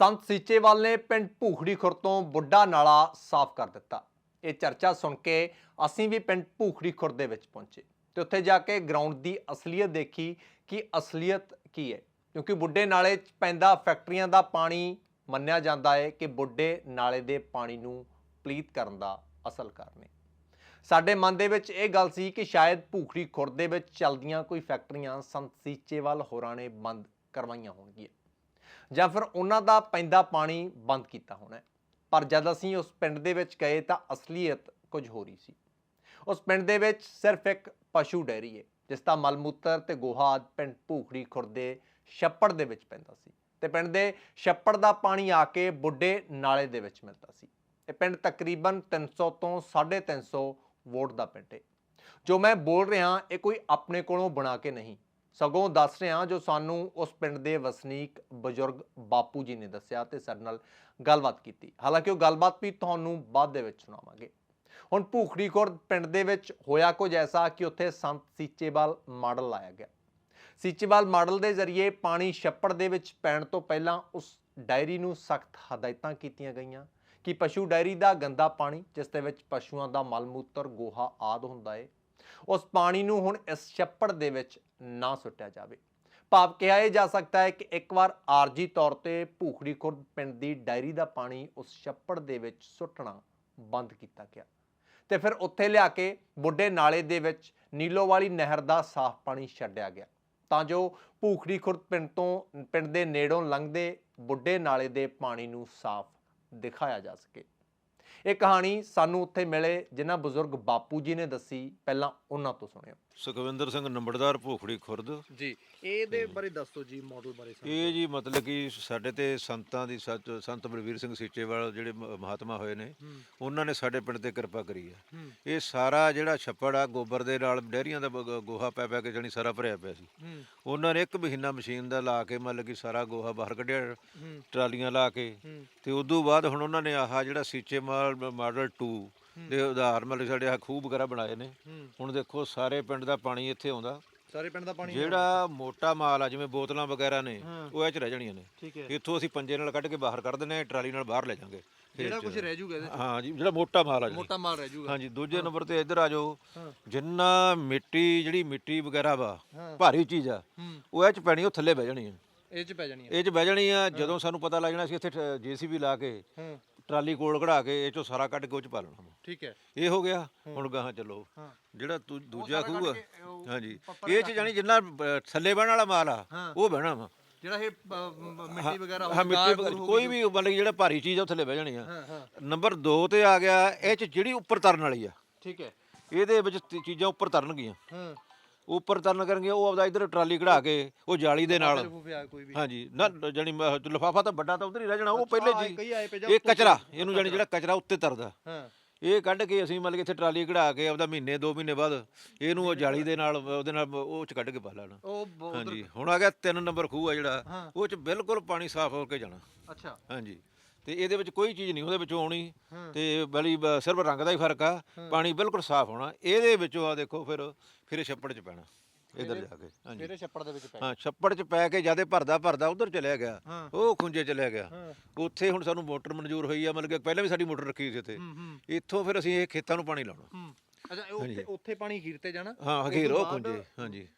ਸੰਤ ਸੀਚੇਵਾਲ ਨੇ ਪਿੰਡ ਭੂਖੜੀ ਖੁਰ ਤੋਂ ਬੁੱਢਾ ਨਾਲਾ ਸਾਫ਼ ਕਰ ਦਿੱਤਾ। ਇਹ ਚਰਚਾ ਸੁਣ ਕੇ ਅਸੀਂ ਵੀ ਪਿੰਡ ਭੂਖੜੀ ਖੁਰ ਦੇ ਵਿੱਚ ਪਹੁੰਚੇ ਤੇ ਉੱਥੇ ਜਾ ਕੇ ਗਰਾਊਂਡ ਦੀ ਅਸਲੀਅਤ ਦੇਖੀ ਕਿ ਅਸਲੀਅਤ ਕੀ ਹੈ। ਕਿਉਂਕਿ ਬੁੱਢੇ ਨਾਲੇ 'ਚ ਪੈਂਦਾ ਫੈਕਟਰੀਆਂ ਦਾ ਪਾਣੀ ਮੰਨਿਆ ਜਾਂਦਾ ਹੈ ਕਿ ਬੁੱਢੇ ਨਾਲੇ ਦੇ ਪਾਣੀ ਨੂੰ ਪਲੀਤ ਕਰਨ ਦਾ ਅਸਲ ਕਾਰਨ ਹੈ ਸਾਡੇ ਮਨ ਦੇ ਵਿੱਚ ਇਹ ਗੱਲ ਸੀ ਕਿ ਸ਼ਾਇਦ ਭੂਖੜੀ ਖੁਰ ਦੇ ਵਿੱਚ ਚੱਲਦੀਆਂ ਕੋਈ ਫੈਕਟਰੀਆਂ ਸੰਤ ਸੀਚੇਵਾਲ ਹੋਰਾਂ ਨੇ ਬੰਦ ਕਰਵਾਈਆਂ ਹੋਣਗੀਆਂ। ਜਾਂ ਫਿਰ ਉਹਨਾਂ ਦਾ ਪੈਂਦਾ ਪਾਣੀ ਬੰਦ ਕੀਤਾ ਹੋਣਾ ਪਰ ਜਦ ਅਸੀਂ ਉਸ ਪਿੰਡ ਦੇ ਵਿੱਚ ਗਏ ਤਾਂ ਅਸਲੀਅਤ ਕੁਝ ਹੋ ਰਹੀ ਸੀ। ਉਸ ਪਿੰਡ ਦੇ ਵਿੱਚ ਸਿਰਫ ਇੱਕ ਪਸ਼ੂ ਡੈਰੀ ਹੈ, ਜਿਸ ਦਾ ਮਲਮੂਤਰ ਤੇ ਗੋਹਾ ਪਿੰਡ ਭੂਖੜੀ ਖੁਰਦੇ ਛੱਪੜ ਦੇ ਵਿੱਚ ਪੈਂਦਾ ਸੀ ਤੇ ਪਿੰਡ ਦੇ ਛੱਪੜ ਦਾ ਪਾਣੀ ਆ ਕੇ ਬੁੱਢੇ ਨਾਲੇ ਦੇ ਵਿੱਚ ਮਿਲਦਾ ਸੀ। ਇਹ ਪਿੰਡ ਤਕਰੀਬਨ 300 ਤੋਂ 350 ਵੋਟ ਦਾ ਪਿੰਡ ਹੈ। ਜੋ ਮੈਂ ਬੋਲ ਰਿਹਾ, ਇਹ ਕੋਈ ਆਪਣੇ ਕੋਲੋਂ ਬਣਾ ਕੇ ਨਹੀਂ ਸਗੋਂ ਦੱਸ ਰਿਹਾ ਜੋ ਸਾਨੂੰ ਉਸ ਪਿੰਡ ਦੇ ਵਸਨੀਕ ਬਜ਼ੁਰਗ ਬਾਪੂ ਜੀ ਨੇ ਦੱਸਿਆ ਤੇ ਸਾਡੇ ਨਾਲ ਗੱਲਬਾਤ ਕੀਤੀ। ਹਾਲਾਂਕਿ ਉਹ ਗੱਲਬਾਤ ਵੀ ਤੁਹਾਨੂੰ ਬਾਅਦ ਦੇ ਵਿੱਚ ਸੁਣਾਵਾਂਗੇ। ਹੁਣ ਭੂਖੜੀ ਖੁਰਦ ਪਿੰਡ ਦੇ ਵਿੱਚ ਹੋਇਆ ਕੁਝ ਐਸਾ ਕਿ ਉੱਥੇ ਸੰਤ ਸੀਚੇਵਾਲ ਮਾਡਲ ਲਾਇਆ ਗਿਆ। ਸੀਚੇਵਾਲ ਮਾਡਲ ਦੇ ਜ਼ਰੀਏ ਪਾਣੀ ਛੱਪੜ ਦੇ ਵਿੱਚ ਪੈਣ ਤੋਂ ਪਹਿਲਾਂ ਉਸ ਡਾਇਰੀ ਨੂੰ ਸਖਤ ਹਦਾਇਤਾਂ ਕੀਤੀਆਂ ਗਈਆਂ ਕਿ ਪਸ਼ੂ ਡਾਇਰੀ ਦਾ ਗੰਦਾ ਪਾਣੀ, ਜਿਸ ਦੇ ਵਿੱਚ ਪਸ਼ੂਆਂ ਦਾ ਮਲ ਮੂਤਰ ਗੋਹਾ ਆਦ ਹੁੰਦਾ ਏ ਉਸ ਪਾਣੀ ਨੂੰ ਹੁਣ ਇਸ ਛੱਪੜ ਦੇ ਵਿੱਚ ਨਾ ਸੁੱਟਿਆ ਜਾਵੇ। ਭਾਵ ਕਿਹਾ ਇਹ ਜਾ ਸਕਦਾ ਹੈ ਕਿ ਇੱਕ ਵਾਰ ਆਰਜੀ ਤੌਰ ਤੇ ਭੂਖੜੀ ਖੁਰਦ ਪਿੰਡ ਦੀ ਡਾਇਰੀ ਦਾ ਪਾਣੀ ਉਸ ਛੱਪੜ ਦੇ ਵਿੱਚ ਸੁੱਟਣਾ ਬੰਦ ਕੀਤਾ ਗਿਆ। ਤੇ ਫਿਰ ਉੱਥੇ ਲਿਆ ਕੇ ਬੁੱਢੇ ਨਾਲੇ ਦੇ ਵਿੱਚ ਨੀਲੋ ਵਾਲੀ ਨਹਿਰ ਦਾ ਸਾਫ਼ ਪਾਣੀ ਛੱਡਿਆ ਗਿਆ। ਤਾਂ ਜੋ ਭੂਖੜੀ ਖੁਰਦ ਪਿੰਡ ਤੋਂ, ਪਿੰਡ ਦੇ ਨੇੜੋਂ ਲੰਘਦੇ ਬੁੱਢੇ ਨਾਲੇ ਦੇ ਪਾਣੀ ਨੂੰ ਸਾਫ਼ ਦਿਖਾਇਆ ਜਾ ਸਕੇ। ਇਹ ਕਹਾਣੀ ਸਾਨੂੰ ਉੱਥੇ ਮਿਲੇ ਜਿਨ੍ਹਾਂ ਬਜ਼ੁਰਗ ਬਾਪੂ ਜੀ ਨੇ ਦੱਸੀ ਪਹਿਲਾਂ ਉਹਨਾਂ ਤੋਂ ਸੁਣਿਓ। ਸੁਖਵਿੰਦਰ ਸਿੰਘ ਨੰਬਰਦਾਰ ਭੋਖੜੀ ਖੁਰਦ। ਜੀ ਇਹਦੇ ਬਾਰੇ ਦੱਸੋ ਜੀ ਮਾਡਲ ਬਾਰੇ ਸਾਨੂੰ। ਇਹ ਜੀ ਮਤਲਬ ਕਿ ਸਾਡੇ ਤੇ ਸੰਤਾਂ ਦੀ ਸੱਚ ਸੰਤ ਬਲਵੀਰ ਸਿੰਘ ਸੀਚੇਵਾਲ ਜਿਹੜੇ ਮ- ਮਹਾਤਮਾ ਹੋਏ ਨੇ ਉਹਨਾਂ ਨੇ ਸਾਡੇ ਪਿੰਡ ਤੇ ਕਿਰਪਾ ਕਰੀ ਹੈ। ਇਹ ਸਾਰਾ ਜਿਹੜਾ ਛੱਪੜ ਆ ਗੋਬਰ ਦੇ ਨਾਲ ਡੈਰੀਆਂ ਦਾ ਬ- ਗੋਹਾ ਪੈ ਪੈ ਕੇ ਜਣੀ ਸਾਰਾ ਭਰਿਆ ਪਿਆ ਸੀ। ਉਹਨਾਂ ਨੇ ਇੱਕ ਮਹੀਨਾ ਮਸ਼ੀਨ ਦਾ ਲਾ ਕੇ ਮਤਲਬ ਕਿ ਸਾਰਾ ਗੋਹਾ ਬਾਹਰ ਕੱਢਿਆ ਟਰਾਲੀਆਂ ਲਾ ਕੇ ਤੇ ਉਦੋਂ ਬਾਅਦ ਹੁਣ ਉਹਨਾਂ ਨੇ ਆਹ ਜਿਹੜਾ ਸੀਚੇਵਾਲ ਮਾਡਲ 2 ਦੇ ਉਦਾਹਰਨ ਮਤਲਬ ਸਾਡੇ ਆ ਖੂਬ ਵਗੈਰਾ ਬਣਾਏ ਨੇ। ਹੂੰ। ਹੁਣ ਦੇਖੋ ਸਾਰੇ ਪਿੰਡ ਦਾ ਪਾਣੀ ਇੱਥੇ ਆਉਂਦਾ। ਸਾਰੇ ਪਿੰਡ ਦਾ ਪਾਣੀ ਜਿਹੜਾ ਮੋਟਾ ਮਾਲ ਆ ਜਿਵੇਂ ਬੋਤਲਾਂ ਵਗੈਰਾ ਨੇ ਹਾਂ। ਉਹ ਇਹ ਚ ਰਹਿ ਜਾਣੀਆਂ ਨੇ। ਠੀਕ ਹੈ। ਇੱਥੋਂ ਅਸੀਂ ਪੰਜੇ ਨਾਲ ਕੱਢ ਕੇ ਬਾਹਰ ਕੱਢ ਹਾਂ ਟਰਾਲੀ ਨਾਲ ਬਾਹਰ ਲੈ ਜਾਾਂਗੇ। ਜਿਹੜਾ ਕੁਝ ਰਹਿ ਜੂਗਾ ਇਹਦੇ ਹਾਂ ਜੀ ਜਿਹੜਾ ਮੋਟਾ ਮਾਲ ਆ ਜੀ। ਮੋਟਾ ਮਾਲ ਰਹਿ ਜੂਗਾ। ਹਾਂਜੀ ਦੂਜੇ ਨੰਬਰ ਤੇ ਇੱਧਰ ਆ ਜਾਓ। ਹਾਂ। ਜਿੰਨਾ ਮਿੱਟੀ ਜਿਹੜੀ ਮਿੱਟੀ ਵਗੈਰਾ ਵਾ ਹਾਂ। ਭਾਰੀ ਚੀਜ਼ ਆ ਹੂੰ। ਉਹ ਇਹ ਚ ਪੈਣੀ ਉਹ ਥੱਲੇ ਬਹਿ ਜਾਣੀ ਆ। ਇਹ ਚ ਪੈ ਜਾਣੀ ਹੈ ਇਹ ਚ ਬਹਿ ਜਾਣੀ ਆ ਜਦੋਂ ਸਾਨੂੰ ਪਤਾ ਲੱਗ ਜਾਣਾ ਸੀ ਇੱਥੇ ਜੀਸੀਬੀ ਲਾ ਕੇ ਹਾਂ। ਟਰਾਲੀ ਕੋਲ ਕਢਾ ਕੇ ਇਹ ਚੋਂ ਸਾਰਾ ਕੱਢ ਕੇ ਉਹ ਚ ਪਾ ਲੈਣਾ। ਵਾ। ਠੀਕ ਹੈ। ਇਹ ਹੋ ਗਿਆ ਹੁਣ ਗਾਹਾਂ ਚੱਲੋ। ਹਾਂ। ਜਿਹੜਾ ਦੂ- ਦੂਜਾ ਸਾਰਾ ਖੂਹ ਆ। ਕੱਢ ਕੇ ਉਹ ਹਾਂਜੀ। ਇਹ ਚ ਜਿੰਨਾ ਅ, ਥੱਲੇ ਬਹਿਣ ਵਾਲਾ ਮਾਲ ਆ ਹਾਂ। ਉਹ ਬਹਿਣਾ ਵਾ। ਜਿਹੜਾ ਇਹ ਅ, ਮ- ਮਿੱਟੀ ਵਗੈਰਾ ਹਾਂ ਹੋ ਮਿੱਟੀ ਵਗੈਰਾ ਕੋਈ ਵੀ ਮਤਲਬ ਕਿ ਜਿਹੜਾ ਭਾਰੀ ਚੀਜ਼ ਆ ਉਹ ਥੱਲੇ ਬਹਿ ਜਾਣੀ ਆ। ਹਾਂ ਹਾਂ। ਨੰਬਰ 2 ਤੇ ਆ ਗਿਆ ਇਹ ਚ ਜਿਹੜੀ ਉੱਪਰ ਤਰਨ ਵਾਲੀ ਆ। ਠੀਕ ਹੈ। ਇਹਦੇ ਵਿੱਚ ਤੀ- ਚੀਜ਼ਾਂ ਉੱਪਰ ਤਰਨਗੀਆਂ ਹਾਂ। ਉੱਪਰ ਤਰਨ ਕਰਨਗੇ ਉਹ ਆਪਦਾ ਇਧਰ ਟਰਾਲੀ ਕਢਾ ਕੇ ਉਹ ਜਾਲੀ ਦੇ ਨਾਲ। ਪਿਆ ਕੋਈ ਵੀ। ਹਾਂਜੀ ਨਾ ਜਾਨੀ ਲਫਾਫਾ ਤਾਂ ਵੱਡਾ ਤਾਂ ਉਧਰ ਹੀ ਰਹਿ ਜਾਣਾ ਉਹ ਪਹਿਲੇ ਜੀ ਇਹ ਕਚਰਾ ਇਹਨੂੰ ਜਾਨੀ ਜਿਹੜਾ ਕਚਰਾ ਉੱਤੇ ਤਰਦਾ। ਹਾਂ। ਇਹ ਕੱਢ ਕੇ ਅਸੀਂ ਮਤਲਬ ਕਿ ਇੱਥੇ ਟਰਾਲੀ ਕਢਾ ਕੇ ਆਪਦਾ ਮਹੀਨੇ 2 ਮਹੀਨੇ ਬਾਅਦ ਇਹਨੂੰ ਉਹ ਜਾਲੀ ਦੇ ਨਾਲ ਉਹਦੇ ਨਾਲ ਉਹ ਚ ਕੱਢ ਕੇ ਪਾ ਲੈਣਾ। ਹਾਂਜੀ ਹੁਣ ਆ ਗਿਆ 3 ਨੰਬਰ ਖੂਹ ਆ ਜਿਹੜਾ। ਉਹ ਚ ਬਿਲਕੁਲ ਪਾਣੀ ਸਾਫ਼ ਹੋ ਕੇ ਜਾਣਾ। ਅੱਛਾ। ਹਾਂਜੀ। ਤੇ ਇਹਦੇ ਵਿੱਚ ਕੋਈ ਚੀਜ਼ ਨਹੀਂ ਉਹਦੇ ਵਿੱਚੋਂ ਆਉਣੀ। ਤੇ ਬਲੀ ਬ- ਸਿਰਫ ਰੰਗ ਦਾ ਹੀ ਫ਼ਰਕ ਆ ਪਾਣੀ ਬਿਲਕੁਲ ਸਾਫ਼ ਹੋਣਾ। ਇਹਦੇ ਵਿੱਚੋਂ ਆ ਦੇਖੋ ਫਿਰ ਫਿਰ ਇਹ ਛੱਪੜ 'ਚ ਪੈਣਾ ਇੱਧਰ ਜਾ ਕੇ। ਹਾਂਜੀ। ਮੇਰੇ ਛੱਪੜ ਦੇ ਵਿੱਚ ਪੈ ਹਾਂ ਛੱਪੜ 'ਚ ਪੈ ਕੇ ਜਿਆਦੇ ਭਰਦਾ ਭਰਦਾ ਉਧਰ ਚਲਿਆ ਗਿਆ। ਹਾਂ। ਉਹ ਖੁੰਝੇ ਚਲਿਆ ਗਿਆ। ਉੱਥੇ ਹੁਣ ਸਾਨੂੰ ਮੋਟਰ ਮਨਜ਼ੂਰ ਹੋਈ ਆ ਮਤਲਬ ਕਿ ਪਹਿਲਾਂ ਵੀ ਸਾਡੀ ਮੋਟਰ ਰੱਖੀ ਸੀ ਇੱਥੇ ਹੂੰ ਹੂੰ। ਇੱਥੋਂ ਫਿਰ ਅਸੀਂ ਇਹ ਖੇਤਾਂ ਨੂੰ ਪਾਣੀ ਲਾਉਣਾ। ਹੂੰ। ਅੱਛਾ ਇਹ ਉੱਥੇ ਉੱਥੇ ਪਾਣੀ ਖੀਰ ਤੇ ਜਾਣਾ? ਹਾਂ ਹਕੀਰ ਉਹ ਖੁੰਝੇ ਹਾਂਜੀ।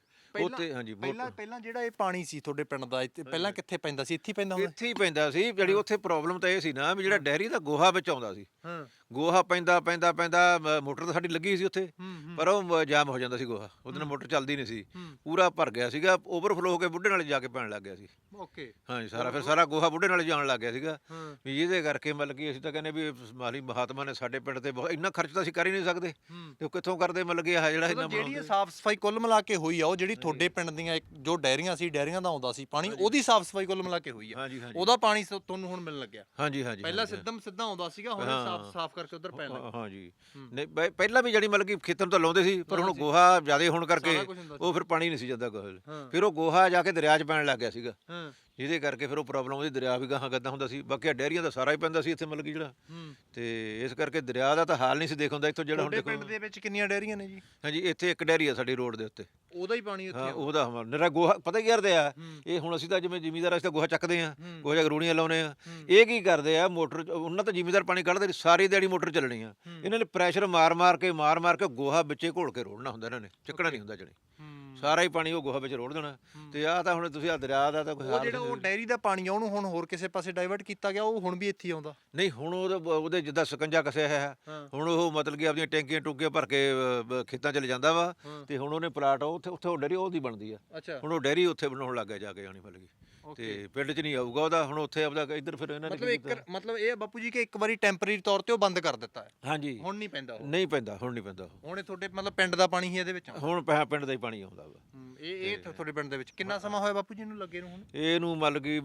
ਉੱਥੇ ਹਾਂਜੀ ਪਹਿਲਾਂ ਪਹਿਲਾਂ ਜਿਹੜਾ ਇਹ ਪਾਣੀ ਸੀ ਤੁਹਾਡੇ ਪਿੰਡ ਦਾ ਇੱਥੇ ਪਹਿਲਾਂ ਕਿੱਥੇ ਪੈਂਦਾ ਸੀ? ਇੱਥੇ ਹੀ ਪੈਂਦਾ ਹੁੰਦਾ ਇੱਥੇ ਹੀ ਪੈਂਦਾ ਸੀ ਜਿਹੜੀ ਉੱਥੇ ਪ੍ਰੋਬਲਮ ਤਾਂ ਇਹ ਸੀ ਨਾ ਵੀ ਜਿਹੜਾ ਡੈਰੀ ਦਾ ਗੋਹਾ ਵਿੱਚ ਆਉਂਦਾ ਸੀ। ਹਾਂ। ਗੋਹਾ ਪੈਂਦਾ ਪੈਂਦਾ ਪੈਂਦਾ ਮ- ਮੋਟਰ ਤਾਂ ਸਾਡੀ ਲੱਗੀ ਸੀ ਉੱਥੇ ਹੂੰ ਪਰ ਉਹ ਮ- ਜਾਮ ਹੋ ਜਾਂਦਾ ਸੀ ਗੋਹਾ ਉਹਦੇ ਨਾਲ ਮੋਟਰ ਚੱਲਦੀ ਨਹੀਂ ਸੀ। ਹੂੰ। ਪੂਰਾ ਭਰ ਗਿਆ ਸੀਗਾ ਓਵਰਫਲੋ ਹੋ ਕੇ ਬੁੱਢੇ ਨਾਲ ਜਾ ਕੇ ਪੈਣ ਲੱਗ ਗਿਆ ਸੀ। ਓਕੇ। ਹਾਂਜੀ ਸਾਰਾ ਫਿਰ ਸਾਰਾ ਗੋਹਾ ਬੁੱਢੇ ਨਾਲ ਜਾਣ ਲੱਗ ਗਿਆ ਸੀਗਾ। ਹਾਂ। ਵੀ ਜਿਹਦੇ ਕਰਕੇ ਮਤਲਬ ਕਿ ਅਸੀਂ ਤਾਂ ਕਹਿੰਦੇ ਵੀ ਮਾਲੀ ਮਹਾਤਮਾ ਨੇ ਸਾਡੇ ਪਿੰਡ ਤੇ ਬਹੁਤ ਇੰਨਾ ਖਰਚ ਤਾਂ ਅਸੀਂ ਕਰ ਹੀ ਨਹੀਂ ਸਕਦੇ। ਹੂੰ। ਤੇ ਉਹ ਕਿੱਥੋਂ ਕਰਦੇ ਮਤਲਬ ਕਿ ਆਹ ਜਿਹੜਾ ਇੰਨਾ ਮਤਲਬ ਜਿਹੜੀ ਬਣਾਉਂਦੇ। ਸਾਫ਼ ਸਫ਼ਾਈ ਕੁੱਲ ਮਿਲਾ ਕੇ ਹੋਈ ਆ ਉਹ ਜਿਹੜੀ ਤੁਹਾਡੇ ਪਿੰਡ ਦੀਆਂ ਇੱਕ ਜੋ ਡੈਰੀਆਂ ਸੀ ਡੈਰੀਆਂ ਦਾ ਆਉਂਦਾ ਸੀ ਪਾਣੀ ਉਹਦੀ ਸਾਫ਼ ਸਫ਼ਾਈ ਕੁੱਲ ਮਿਲਾ ਕੇ ਹੋਈ ਆ। ਹਾਂਜੀ ਹਾਂਜੀ। ਉਹਦਾ ਪਾਣੀ ਸ- ਤੁਹਾਨੂੰ ਹੁਣ ਮਿਲਣ ਲੱਗਿਆ। ਹਾਂਜੀ ਹਾਂਜੀ ਪਹਿਲਾਂ ਹਾਂਜੀ, ਸਿੱਧਮ ਸਿੱਧਾ ਆਉਂਦਾ ਸੀਗਾ ਹੁਣ ਹਾਂ। ਸਾਫ਼ ਸਾਫ਼ ਕਰਕੇ ਉਧਰ ਪੈਣ ਲੱਗਾ ਹਾਂ। ਹਾਂਜੀ। ਨਹੀਂ ਪਹਿ- ਪਹਿਲਾਂ ਵੀ ਜਿਹੜੀ ਮਤਲਬ ਕਿ ਖੇਤਾਂ ਨੂੰ ਤਾਂ ਲਾਉਂਦੇ ਸੀ ਪਰ ਹੁਣ। ਗੋਹਾ ਜ਼ਿਆਦਾ ਹੋਣ ਕਰਕੇ ਸਾਰਾ ਕੁਝ ਹੁੰਦਾ ਸੀ। ਉਹ ਫਿਰ ਪਾਣੀ ਨਹੀਂ ਸੀ ਜਾਂਦਾ ਗੋਹੇ ਹਾਂ। ਫਿਰ ਉਹ ਗੋਹਾ ਜਾ ਕੇ ਦਰਿਆ 'ਚ ਪੈਣ ਲੱਗ ਗਿਆ ਸੀਗਾ। ਹਾਂ। ਜਿਹਦੇ ਕਰਕੇ ਫਿਰ ਉਹ ਪ੍ਰੋਬਲਮ ਉਹਦੀ ਦਰਿਆ ਵੀ ਗਾਹਾਂ ਗੱਦਾ ਹੁੰਦਾ ਸੀ। ਬਾਕੀ ਆਹ ਡੈਰੀਆਂ ਦਾ ਸਾਰਾ ਹੀ ਪੈਂਦਾ ਸੀ ਇੱਥੇ ਮਤਲਬ ਕਿ ਜਿਹੜਾ। ਹੂੰ। ਤੇ ਇਸ ਕਰਕੇ ਦਰਿਆ ਦਾ ਤਾਂ ਹਾਲ ਨਹੀਂ ਸੀ ਦੇਖ ਹੁੰਦਾ ਇੱਥੋਂ ਜਿਹੜਾ ਹੁਣ ਤੁਹਾਡੇ ਦੇਖੋ ਪਿੰਡ ਦੇ ਵਿੱਚ ਕਿੰਨੀਆਂ ਡੈਰੀਆਂ ਨੇ ਜੀ? ਹਾਂਜੀ ਇੱਥੇ ਇੱਕ ਡੈਰੀ ਆ ਸਾਡੀ ਰੋਡ ਦੇ ਉੱਤੇ। ਉਹਦਾ ਹੀ ਪਾਣੀ ਉੱਥੇ ਹਾਂ ਆਉਂਦਾ। ਉਹਦਾ ਹਮਾ ਨਿਰਾ ਗੋਹਾ ਪਤਾ ਕੀ ਕਰਦੇ ਆ? ਹੂੰ। ਇਹ ਹੁਣ ਅਸੀਂ ਤਾਂ ਜਿਵੇਂ ਜ਼ਿਮੀਦਾਰ ਅਸੀਂ ਤਾਂ ਗੋਹਾ ਚੱਕਦੇ ਆ ਹੂੰ। ਗੋਹਾ ਜਾ ਰੂੜੀਆਂ ਲਾਉਨੇ ਆ। ਹੂੰ। ਇਹ ਕੀ ਕਰਦੇ ਆ? ਮੋਟਰ ਉਹਨਾਂ ਤਾਂ ਜ਼ਿਮੀਦਾਰ ਪਾਣੀ ਕੱਢਦੇ ਨੀ, ਸਾਰੀ ਦਿਹਾੜੀ ਮੋਟਰ ਚੱਲਣੀ ਆ। ਹੂੰ। ਇਹਨਾਂ ਨੇ ਪ੍ਰੈਸ਼ਰ ਮਾਰ ਮਾਰ ਕੇ ਮਾਰ ਮਾਰ ਕੇ ਗੋਹਾ ਵਿੱਚੇ ਘੋਲ ਕੇ ਰੋੜਨਾ ਹੁੰਦਾ ਇਹਨਾਂ ਨੇ। ਚੱਕਣਾ ਨਹੀਂ ਹੁੰਦਾ ਜਣੀ। ਹੂੰ। ਸਾਰਾ ਹੀ ਪਾਣੀ ਉਹ ਗੋਹਾ ਵਿੱਚ ਰੋੜ ਦੇਣਾ। ਤੇ ਆਹ ਤਾਂ ਹੁਣ ਤੁਸੀਂ ਆ ਦਰਿਆ ਦਾ ਤਾਂ ਕੋਈ ਉਹ ਹਾਲ ਜਿਹੜਾ ਉਹ ਨਹੀਂ ਡੈਰੀ ਦਾ ਪਾਣੀ ਆ ਉਹਨੂੰ ਹੁਣ ਹੋਰ ਕਿਸੇ ਪਾਸੇ ਡਾਈਵਰਟ ਕੀਤਾ ਗਿਆ ਉਹ ਹੁਣ ਵੀ ਇੱਥੇ ਹੀ ਆਉਂਦਾ। ਨਹੀਂ ਹੁਣ ਉਹਦੇ ਉਹਦੇ ਜਿੱਦਾਂ ਸਕੰਜਾ ਕਸਿਆ ਹੈ। ਹਾਂ। ਹੁਣ ਉਹ ਮਤਲਬ ਕਿ ਆਪਣੀਆਂ ਟੈਂਕੀਆਂ ਟੁੱਕੀਆਂ ਭਰ ਕੇ ਅ, ਬ- ਖੇਤਾਂ 'ਚ ਲੈ ਜਾਂਦਾ ਵਾ ਹਾਂ। ਤੇ ਹੁਣ ਉਹਨੇ ਪਲਾਟ ਉੱਥੇ ਉੱਥੇ ਉਹ ਡੈਰੀ ਉਹਦੀ ਬਣਦੀ ਆ। ਅੱਛਾ। ਹੁਣ ਉਹ ਡੈਰੀ ਉੱਥੇ ਬਣਾਉਣ ਲੱਗ ਗਿਆ ਜਾ ਕੇ ਆਣੀ ਮਤਲਬ ਕਿ। ਤੇ ਪਿੰਡ 'ਚ ਨਹੀਂ ਆਊਗਾ ਉਹਦਾ ਹੁਣ ਉੱਥੇ ਆਪਦਾ ਇੱਧਰ ਫਿਰ ਇਹਨਾਂ ਨੇ ਮਤਲਬ ਕੀ ਇੱਕ ਕੀਤਾ? ਮਤਲਬ ਇਹ ਆ ਬਾਪੂ ਜੀ ਕਿ ਇੱਕ ਵਾਰੀ ਟੈਂਪਰੇਰੀ ਤੌਰ ਤੇ ਉਹ ਬੰਦ ਕਰ ਦਿੱਤਾ ਹੈ। ਹਾਂਜੀ। ਹੁਣ ਨਹੀਂ ਪੈਂਦਾ ਉਹ। ਨਹੀਂ ਪੈਂਦਾ ਹੁਣ ਨਹੀਂ ਪੈਂਦਾ ਉਹ। ਹੁਣ ਇਹ ਤੁਹਾਡੇ ਮਤਲਬ ਪਿੰਡ ਦਾ ਪਾਣੀ ਹੀ ਇਹਦੇ ਵਿੱਚ ਆਉਂਦਾ ਹੁਣ ਪੈਸਾ ਪਿੰਡ ਦਾ ਹੀ ਪਾਣੀ ਆਉਂਦਾ ਵਾ। ਹੂੰ, ਇਹ ਇਹ ਤੁਹਾਡੇ ਪਿੰਡ ਦੇ ਵਿੱਚ। ਕਿੰਨਾ ਸਮਾਂ ਹੋਇਆ ਬਾਪੂ ਜੀ ਨੂੰ ਲੱਗੇ ਨੂੰ ਹੁਣ? ਇਹਨੂੰ ਮਤਲਬ ਕਿ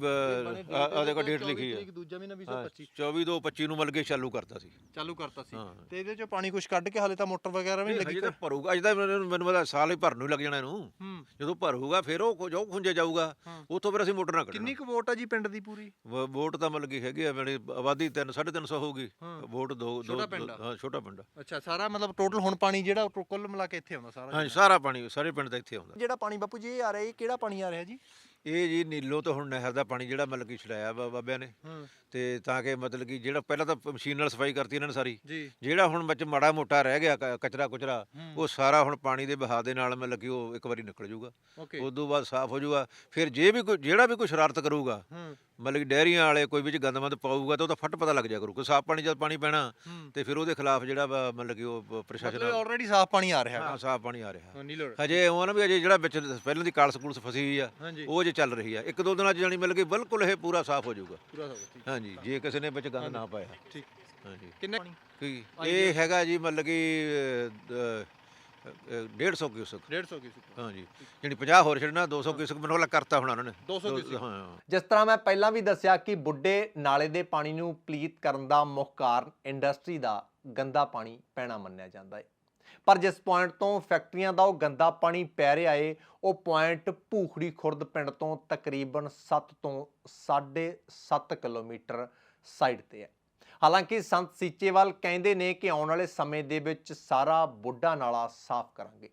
ਆ ਦੇਖੋ ਡੇਟ ਲਿਖੀ ਆ। ਦੂਜਾ ਮਹੀਨਾ ਹਾਂ, 2025 24 ਤੋਂ 25 ਨੂੰ ਮਤਲਬ ਕਿ ਚਾਲੂ ਕਰਤਾ ਸੀ। ਚਾਲੂ ਕਰਤਾ ਸੀ। ਹਾਂ। ਤੇ ਇਹਦੇ ਚੋਂ ਪਾਣੀ ਕੁਝ ਕੱਢ ਕੇ ਹਾਲੇ ਤਾਂ ਮੋਟਰ ਵਗੈਰਾ ਵੀ ਨਹੀਂ ਹਜੇ ਲੱਗੀ ਤਾਂ ਭਰੂਗਾ ਅਜੇ ਤਾਂ ਮੈਨੂੰ ਮੈਨੂੰ ਪਤਾ ਸਾਲ ਹੀ ਭਰਨ ਨੂੰ ਹੀ ਲੱਗ ਜਾਣਾ ਇਹਨੂੰ। ਹੂੰ। ਜਦੋਂ ਭਰੂਗਾ ਫਿਰ ਉਹ ਜੋ ਖੁੰਝੇ ਜਾਊਗਾ ਹਾਂ। ਉੱਥੋਂ ਫਿਰ ਅਸੀਂ ਮੋਟਰ ਨਾ ਕੱਢਣਾ ਕਿੰਨੀ ਕੁ ਵੋਟ ਆ ਜੀ ਪਿੰਡ ਦੀ ਪੂਰੀ ਵੋਟ ਤਾਂ ਮਤਲਬ ਕਿ ਹੈਗੀ ਆ ਮੇਰੀ ਆਬਾਦੀ 3 350 ਹੋਊਗੀ ਹਾਂ। ਵੋਟ ਦੋ ਦੋ ਛੋਟਾ ਪਿੰਡ ਆ। ਹਾਂ ਛੋਟਾ ਪਿੰਡ। ਅੱਛਾ ਸਾਰਾ ਮਤਲਬ ਟੋਟਲ ਹੁਣ ਪਾਣੀ ਜਿਹੜਾ ਉਹ ਕੁੱਲ ਮਿਲਾ ਕੇ ਇੱਥੇ ਆਉਂਦਾ ਸਾਰਾ ਹਾਂਜੀ ਸਾਰਾ ਪਾਣੀ ਸਾਰੇ ਪਿੰਡ ਦਾ ਇੱਥੇ ਆਉਂਦਾ ਜਿਹੜਾ ਪਾਣੀ ਬਾਪੂ ਜੀ ਇਹ ਆ ਰਿਹਾ ਇਹ ਕਿਹੜਾ ਪਾਣੀ ਆ ਰਿਹਾ ਜੀ ਇਹ ਜੀ ਨੀਲੋ ਤੋਂ ਹੁਣ ਨਹਿਰ ਦਾ ਪਾਣੀ ਜਿਹੜਾ ਮਤਲਬ ਕਿ ਛਡਾਇਆ ਵਾ ਬਾਬਿਆਂ ਨੇ। ਤੇ ਤਾਂ ਕਿ ਮਤਲਬ ਕਿ ਜਿਹੜਾ ਪਹਿਲਾਂ ਤਾਂ ਮਸ਼ੀਨ ਨਾਲ ਸਫ਼ਾਈ ਕਰਤੀ ਇਹਨਾਂ ਨੇ ਸਾਰੀ। ਜੀ। ਜਿਹੜਾ ਹੁਣ ਵਿੱਚ ਮਾੜਾ ਮੋਟਾ ਰਹਿ ਗਿਆ ਕ- ਕਚਰਾ ਕੁਚਰਾ। ਉਹ ਸਾਰਾ ਹੁਣ ਪਾਣੀ ਦੇ ਬਹਾਅ ਦੇ ਨਾਲ ਮਤਲਬ ਕਿ ਉਹ ਇੱਕ ਵਾਰੀ ਨਿਕਲ ਜਾਊਗਾ। ਓਕੇ। ਉਸ ਤੋਂ ਬਾਅਦ ਸਾਫ਼ ਹੋ ਜਾਊਗਾ। ਫਿਰ ਜੇ ਵੀ ਕੋਈ ਜਿਹੜਾ ਵੀ ਕੋਈ ਸ਼ਰਾਰਤ ਕਰੂਗਾ ਹੂੰ। ਮਤਲਬ ਕਿ ਡੈਰੀਆਂ ਵਾਲੇ ਕੋਈ ਵਿੱਚ ਗੰਦਮੰਦ ਪਾਊਗਾ ਤਾਂ ਉਹਦਾ ਫੱਟ ਪਤਾ ਲੱਗ ਜਾ ਕਰੂ ਕੋਈ ਸਾਫ਼ ਪਾਣੀ ਜਦ ਪਾਣੀ ਪੈਣਾ ਹੂੰ। ਤੇ ਫਿਰ ਉਹਦੇ ਖਿਲਾਫ ਜਿਹੜਾ ਵਾ ਮਤਲਬ ਕਿ ਉਹ ਪ- ਪ੍ਰਸ਼ਾਸਨ ਮਤਲਬ ਆਲਰੇਡੀ ਸਾਫ਼ ਪਾਣੀ ਆ ਰਿਹਾ ਹਾਂ ਸਾਫ਼ ਪਾਣੀ ਆ ਰਿਹਾ। ਹਜੇ ਉਹ ਨਾ ਵੀ ਅਜੇ ਜਿਹੜਾ ਵਿੱਚ ਪਹਿਲਾਂ ਦੀ ਕਾਲਸ ਕੁਲਸ ਫਸੀ ਹੋਈ ਆ ਹਾਂਜੀ। ਉਹ ਜੇ ਚੱਲ ਰਹੀ ਆ। ਇੱਕ ਦੋ ਦਿਨਾਂ ਚ ਜਾਣੀ ਮਿਲ ਗਈ ਬਿਲਕੁਲ ਇਹ ਪੂਰਾ ਸਾਫ਼ ਹੋ ਜਾਊਗਾ। ਪੂਰਾ ਸਾਫ਼ ਠੀਕ। ਹਾਂਜੀ ਜੇ ਕਿਸੇ ਨੇ ਵਿੱਚ ਗੰਦ ਨਾ ਪਾਇਆ। ਠੀਕ। ਹਾਂਜੀ। ਕਿੰਨੇ ਪਾਣੀ? ਕੀ ਇਹ ਹੈਗਾ ਜੀ ਮਤਲਬ ਕਿ 150 ਕਿਊਸਕ। 150 ਕੀ ਸੁੱਕਾ ਹਾਂਜੀ ਜਿਹੜੀ 50 ਹੋਰ ਛੱਡਣਾ 200 ਕਿਊਸਕ ਮੈਨੂੰ ਲੱਗ ਕਰਤਾ ਹੋਣਾ ਉਹਨਾਂ ਨੇ। 200 ਦੋ- ਕਿਊਸਕ। ਹਾਂ ਜਿਸ ਤਰ੍ਹਾਂ ਮੈਂ ਪਹਿਲਾਂ ਵੀ ਦੱਸਿਆ ਕਿ ਬੁੱਢੇ ਨਾਲੇ ਦੇ ਪਾਣੀ ਨੂੰ ਪਲੀਤ ਕਰਨ ਦਾ ਮੁੱਖ ਕਾਰਨ ਇੰਡਸਟਰੀ ਦਾ ਗੰਦਾ ਪਾਣੀ ਪੈਣਾ ਮੰਨਿਆ ਜਾਂਦਾ ਹੈ ਪਰ ਜਿਸ ਪੁਆਇੰਟ ਤੋਂ ਫੈਕਟਰੀਆਂ ਦਾ ਉਹ ਗੰਦਾ ਪਾਣੀ ਪੈ ਰਿਹਾ ਏ ਉਹ ਪੁਆਇੰਟ ਭੂਖੜੀ ਖੁਰਦ ਪਿੰਡ ਤੋਂ ਤਕਰੀਬਨ 7 ਤੋਂ 7.5 ਕਿਲੋਮੀਟਰ ਸਾਈਡ ਤੇ ਹੈ। ਹਾਲਾਂਕਿ ਸੰਤ ਸੀਚੇਵਾਲ ਕਹਿੰਦੇ ਨੇ ਕਿ ਆਉਣ ਵਾਲੇ ਸਮੇਂ ਦੇ ਵਿੱਚ ਸਾਰਾ ਬੁੱਢਾ ਨਾਲਾ ਸਾਫ਼ ਕਰਾਂਗੇ।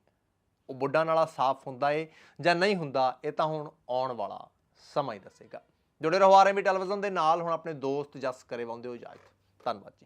ਉਹ ਬੁੱਢਾ ਨਾਲਾ ਸਾਫ਼ ਹੁੰਦਾ ਏ ਜਾਂ ਨਹੀਂ ਹੁੰਦਾ, ਇਹ ਤਾਂ ਹੁਣ ਆਉਣ ਵਾਲਾ ਸਮਾਂ ਹੀ ਦੱਸੇਗਾ। ਜੁੜੇ ਰਹੋ ਆਰਐਮਬੀ ਟੈਲੀਵਿਜ਼ਨ ਦੇ ਨਾਲ, ਹੁਣ ਆਪਣੇ ਦੋਸਤ ਜਸ ਕਰੇ ਵਾਉਂਦੇ ਹੋ ਇਜਾਜ਼ਤ। ਧੰਨਵਾਦ ਜੀ।